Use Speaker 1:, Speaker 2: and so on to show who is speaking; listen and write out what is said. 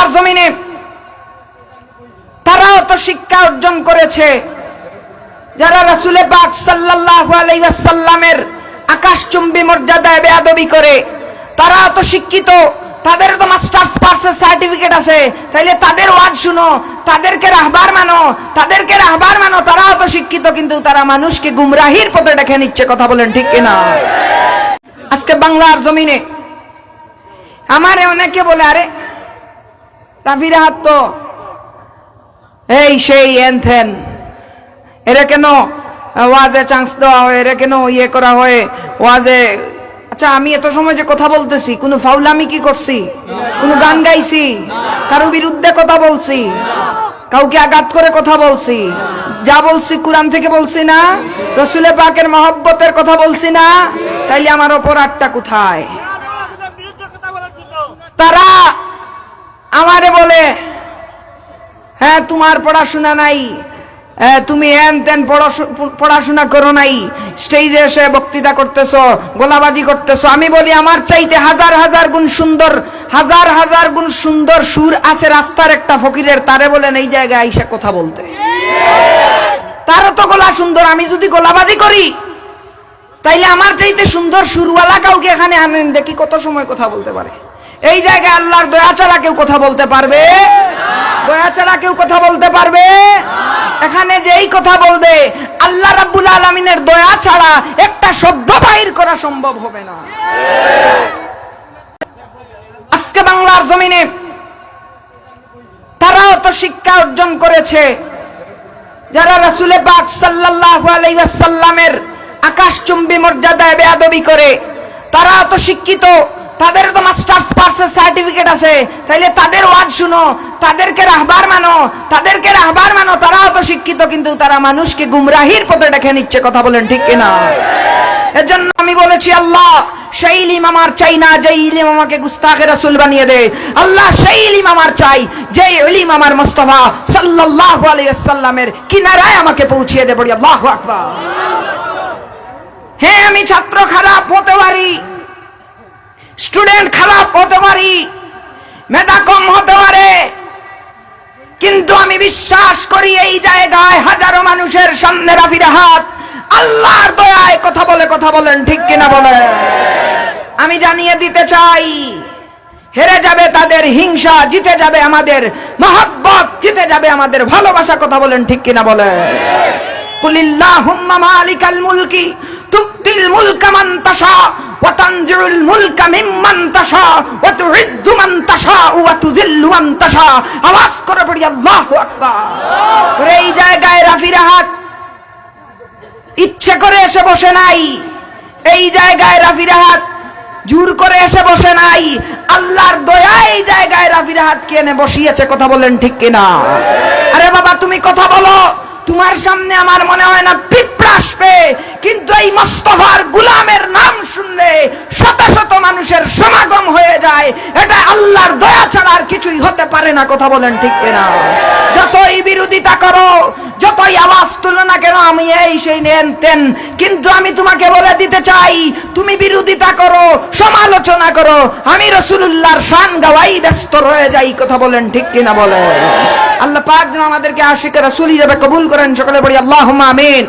Speaker 1: বাংলার জমিনে তারাও তো শিক্ষা অর্জন করেছে। যারা রাসুলে পাক সাল্লাল্লাহু আলাইহি ওয়াসাল্লামের আকাশচুম্বী মর্যাদায় বেয়াদবি করে, তারাও তো শিক্ষিত, তাদের তো মাস্টার্স পার্সের সার্টিফিকেট আছে, তাইলে তাদের ওয়াজ শুনো, তাদেরকে রাহবার মানো, তাদেরকে রাহবার মানো, তারাও তো শিক্ষিত, কিন্তু তারা মানুষকে গুমরাহির পথে ডেকে নিচ্ছে, কথা বলেন ঠিক কিনা? আজকে বাংলার জমিনে আমারে অনেকে বলে, আরে রাফির হাত এই সেই এনথেন, এরা কেন ওয়াজে চান্স দেওয়া হয়, এরা কেন ইয়ে করা হয়? ওয়াজে আচ্ছা আমি এত সময় যে কথা বলতেছি, কোনো কি করছি? কোনো গান গাইছি? কারও বিরুদ্ধে কথা বলছি? কাউকে আঘাত করে কথা বলছি? যা বলছি কোরআন থেকে বলছি না? রসুলে পাকের মহব্বতের কথা বলছি না? তাইলে আমার অপরাধটা কোথায় তারা আমারে বলে হ্যাঁ তোমার পড়াশোনা নাই তুমি এন তেন পড়াশোনা করো নাই স্টেজে এসে বক্তৃতা করতেছো, গোলাবাজি করতেছ। আমি বলি, আমার চাইতে হাজার হাজার গুণ সুন্দর, হাজার হাজার গুণ সুন্দর সুর আছে রাস্তার একটা ফকিরের, তারে বলেন এই জায়গায় আইসা কথা বলতে। তারও তো গলা সুন্দর, আমি যদি গোলাবাজি করি, তাইলে আমার চাইতে সুন্দর সুরওয়ালা কাউকে এখানে আনেন, দেখি কত সময় কথা বলতে পারে। এই জায়গায় আল্লাহর দয়া ছাড়া কেউ কথা বলতে পারবে? দয়া ছাড়া কেউ কথা বলতে পারবে? এখানে যেই কথা বলবে, আল্লাহ রাব্বুল আলমিনের দয়া ছাড়া একটা শব্দ বাহির করা সম্ভব হবে না। আজকে বাংলার জমিনে তারাও তো শিক্ষা অর্জন করেছে। যারা রাসুলে আলাইহি ওয়াসাল্লামের আকাশচুম্বী মর্যাদায় বেয়াদবি করে তারা তো শিক্ষিত। তাদের তো মাস্টার্স পার্সের সার্টিফিকেট আছে। তাইলে তাদের ওয়াজ শুনো, তাদেরকে রাহবার মানো, তাদেরকে রাহবার মানো, তারাও তো শিক্ষিত, কিন্তু তারা মানুষকে গুমরাহির পথে ডেকে নিচ্ছে, কথা বলেন ঠিক কিনা? এর জন্য আমি বলেছি, আল্লাহ, সেই ইলিম আমার চাই না যে ইলিম আমাকে গুস্তাখে রাসূল বানিয়ে দে। আল্লাহ, সেই ইলিম আমার চাই, যে ইলিম আমার মুস্তাফা সাল্লাল্লাহু আলাইহি ওয়াসাল্লামের কিনারায় আমাকে পৌঁছিয়ে দে, বলি আল্লাহু আকবার। হ্যাঁ আমি ছাত্র খারাপ হতে পারি। স্টুডেন্ট খারাপ হতে পারি মেধা কম হতে পারে, কিন্তু আমি বিশ্বাস করি এই জায়গায় হাজারো মানুষের সামনে রাফির হাত, আল্লাহর দয়ায় কথা বলে কথা বলেন, ঠিক কিনা বলে আমি জানিয়ে দিতে চাই, হেরে যাবে তাদের হিংসা, জিতে যাবে আমাদের মহব্বত, জিতে যাবে আমাদের ভালোবাসা, কথা বলেন, ঠিক কিনা বলে কুলিল্লাহুম্মা মালিকাল মুলকি তুতিল মুলকা মান তাশা আওয়াজ করে পড়ি, আল্লাহু আকবার। এই জায়গায় ইচ্ছে করে এসে বসে নাই। এই জায়গায় রাফি জোর করে এসে বসে নাই। আল্লাহর দয়া এই জায়গায় রাফি রাহাতকে এনে বসিয়েছে, কথা বলেন ঠিক কিনা? আরে বাবা, তুমি কথা বলো। তোমার সামনে আমার মনে হয় না পিঁপড়া আসবে, কিন্তু এই মোস্তফার গুলামের নাম শুনলে শত শত মানুষের সমাগম হয়ে যায় এটা আল্লাহর দয়া ছাড়া আর কিছুই হতে পারে না, কথা বলেন ঠিক কিনা? যতই বিরোধিতা করো, যতই আওয়াজ তুলো না কেন, আমি এই সেই নেন তেন। কিন্তু আমি তোমাকে বলে দিতে চাই, তুমি বিরোধিতা করো, সমালোচনা করো, আমি রসুল্লাহর শান গাওয়াই ব্যস্ত রয়ে যাই, কথা বলেন ঠিক কিনা বলেন? আল্লাহ পাক যেন আমাদেরকে আশিক রসুল হিসেবে কবুল করেন, সকলে বলি আল্লাহ আমিন।